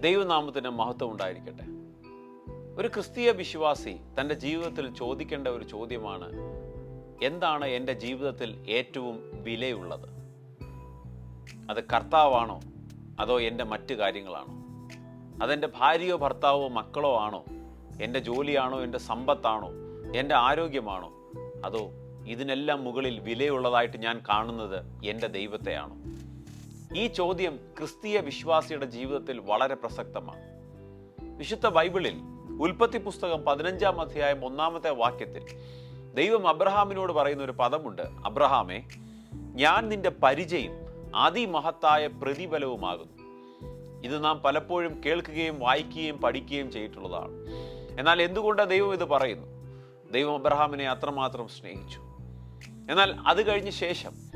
ദൈവനാമത്തിന് മഹത്വം ഉണ്ടായിരിക്കട്ടെ. ഒരു ക്രിസ്തീയ വിശ്വാസി തന്റെ ജീവിതത്തിൽ ചോദിക്കേണ്ട ഒരു ചോദ്യമാണ് എന്താണ് എന്റെ ജീവിതത്തിൽ ഏറ്റവും വിലയുള്ളത്? അത് കർത്താവാണോ? അതോ എന്റെ മറ്റു കാര്യങ്ങളാണോ? അതെന്റെ ഭാര്യയോ ഭർത്താവോ മക്കളോ ആണോ? എന്റെ ജോലിയാണോ? എന്റെ സമ്പത്താണോ? എന്റെ ആരോഗ്യമാണോ? അതോ ഇതിനെല്ലാം മുകളിൽ വിലയുള്ളതായിട്ട് ഞാൻ കാണുന്നത് എന്റെ ദൈവത്തെയാണോ? ഈ ചോദ്യം ക്രിസ്തീയ വിശ്വാസിയുടെ ജീവിതത്തിൽ വളരെ പ്രസക്തമാണ്. വിശുദ്ധ ബൈബിളിൽ ഉൽപ്പത്തി പുസ്തകം പതിനഞ്ചാം അധ്യായം ഒന്നാമത്തെ വാക്യത്തിൽ ദൈവം അബ്രഹാമിനോട് പറയുന്ന ഒരു പദമുണ്ട് അബ്രഹാമേ ഞാൻ നിന്റെ പരിചയം അതിമഹത്തായ പ്രതിഫലവുമാകുന്നു. ഇത് നാം പലപ്പോഴും കേൾക്കുകയും വായിക്കുകയും പഠിക്കുകയും ചെയ്തിട്ടുള്ളതാണ്. എന്നാൽ എന്തുകൊണ്ട് ദൈവം ഇത് പറയുന്നു? ദൈവം അബ്രഹാമിനെ അത്രമാത്രം സ്നേഹിച്ചു. എന്നാൽ അത് കഴിഞ്ഞ ശേഷം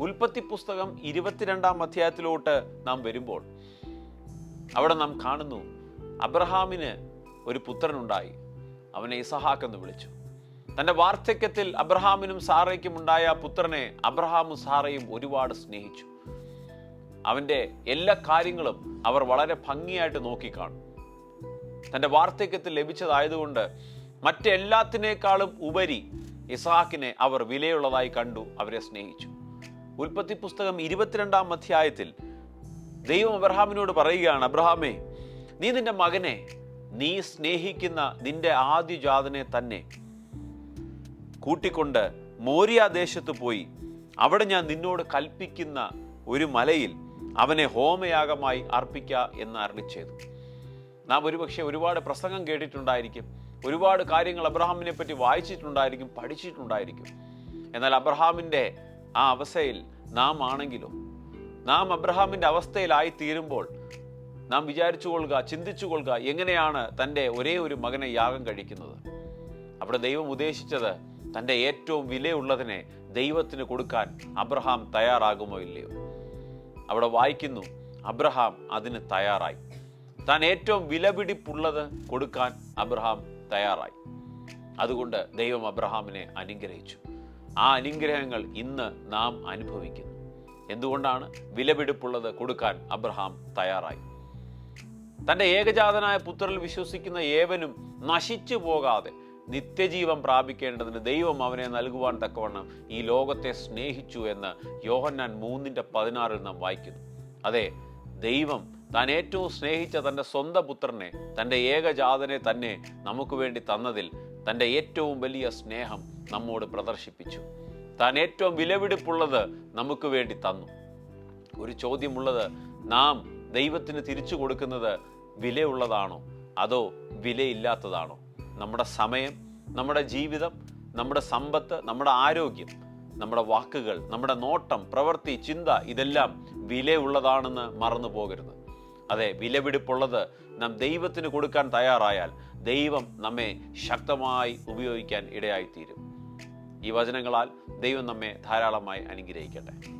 ഉൽപ്പത്തി പുസ്തകം ഇരുപത്തിരണ്ടാം അധ്യായത്തിലോട്ട് നാം വരുമ്പോൾ അവിടെ നാം കാണുന്നു അബ്രഹാമിന് ഒരു പുത്രനുണ്ടായി. അവനെ ഇസഹാക്ക് എന്ന് വിളിച്ചു. തന്റെ വാർദ്ധക്യത്തിൽ അബ്രഹാമിനും സാറയ്ക്കും ഉണ്ടായ പുത്രനെ അബ്രഹാമും സാറയും ഒരുപാട് സ്നേഹിച്ചു. അവന്റെ എല്ലാ കാര്യങ്ങളും അവർ വളരെ ഭംഗിയായിട്ട് നോക്കിക്കാണും. തന്റെ വാർദ്ധക്യത്തിൽ ലഭിച്ചതായതുകൊണ്ട് മറ്റെല്ലാത്തിനേക്കാളും ഉപരി ഇസഹാക്കിനെ അവർ വിലയുള്ളതായി കണ്ടു അവരെ സ്നേഹിച്ചു. ഉൽപ്പത്തി പുസ്തകം ഇരുപത്തിരണ്ടാം അധ്യായത്തിൽ ദൈവം അബ്രഹാമിനോട് പറയുകയാണ് അബ്രഹാമേ നീ നിന്റെ മകനെ നീ സ്നേഹിക്കുന്ന നിന്റെ ആദ്യജാതനെ തന്നെ കൂട്ടിക്കൊണ്ട് മോരിയ ദേശത്ത് പോയി. അവിടെ ഞാൻ നിന്നോട് കൽപ്പിക്കുന്ന ഒരു മലയിൽ അവനെ ഹോമയാഗമായി അർപ്പിക്ക എന്ന് അരളി ചെയ്തു. നാം ഒരുപക്ഷെ ഒരുപാട് പ്രസംഗം കേട്ടിട്ടുണ്ടായിരിക്കും ഒരുപാട് കാര്യങ്ങൾ അബ്രഹാമിനെ പറ്റി വായിച്ചിട്ടുണ്ടായിരിക്കും പഠിച്ചിട്ടുണ്ടായിരിക്കും. എന്നാൽ അബ്രഹാമിന്റെ ആ അവസ്ഥയിൽ നാം ആണെങ്കിലോ നാം അബ്രഹാമിന്റെ അവസ്ഥയിലായി തീരുമ്പോൾ നാം വിചാരിച്ചു കൊള്ളുക ചിന്തിച്ചു കൊള്ളുക എങ്ങനെയാണ് തന്റെ ഒരേ ഒരു മകനെ യാഗം കഴിക്കുന്നത്. അവിടെ ദൈവം ഉദ്ദേശിച്ചത് തന്റെ ഏറ്റവും വിലയുള്ളതിനെ ദൈവത്തിന് കൊടുക്കാൻ അബ്രഹാം തയ്യാറാകുമോ ഇല്ലയോ? അവിടെ വായിക്കുന്നു അബ്രഹാം അതിന് തയ്യാറായി. താൻ ഏറ്റവും വിലപിടിപ്പുള്ളത് കൊടുക്കാൻ അബ്രഹാം തയ്യാറായി. അതുകൊണ്ട് ദൈവം അബ്രഹാമിനെ അനുഗ്രഹിച്ചു. ആ അനുഗ്രഹങ്ങൾ ഇന്ന് നാം അനുഭവിക്കുന്നു. എന്തുകൊണ്ടാണ് വിലപിടിപ്പുള്ളത് കൊടുക്കാൻ അബ്രഹാം തയ്യാറായി? തന്റെ ഏകജാതനായ പുത്രനിൽ വിശ്വസിക്കുന്ന ഏവനും നശിച്ചു പോകാതെ നിത്യജീവൻ പ്രാപിക്കേണ്ടതിന് ദൈവം അവനെ നൽകുവാൻ തക്കവണ്ണം ഈ ലോകത്തെ സ്നേഹിച്ചു എന്ന് യോഹന്നാൻ മൂന്നിന്റെ പതിനാറിൽ നാം വായിക്കുന്നു. അതെ ദൈവം താൻ ഏറ്റവും സ്നേഹിച്ച തന്റെ സ്വന്തം പുത്രനെ തന്റെ ഏകജാതനെ തന്നെ നമുക്ക് വേണ്ടി തന്നതിൽ തന്റെ ഏറ്റവും വലിയ സ്നേഹം നമ്മോട് പ്രദർശിപ്പിച്ചു. താൻ ഏറ്റവും വിലപിടിപ്പുള്ളത് നമുക്ക് വേണ്ടി തന്നു. ഒരു ചോദ്യമുള്ളത് നാം ദൈവത്തിന് തിരിച്ചു കൊടുക്കുന്നത് വിലയുള്ളതാണോ? അതോ വിലയില്ലാത്തതാണോ? നമ്മുടെ സമയം നമ്മുടെ ജീവിതം നമ്മുടെ സമ്പത്ത് നമ്മുടെ ആരോഗ്യം നമ്മുടെ വാക്കുകൾ നമ്മുടെ നോട്ടം പ്രവൃത്തി ചിന്ത ഇതെല്ലാം വിലയുള്ളതാണെന്ന് മറന്നു പോകരുത്. അതെ വിലപിടിപ്പുള്ളത് നാം ദൈവത്തിന് കൊടുക്കാൻ തയ്യാറായാൽ ദൈവം നമ്മെ ശക്തമായി ഉപയോഗിക്കാൻ ഇടയായിത്തീരും. ഈ വചനങ്ങളാൽ ദൈവം നമ്മെ ധാരാളമായി അനുഗ്രഹിക്കട്ടെ.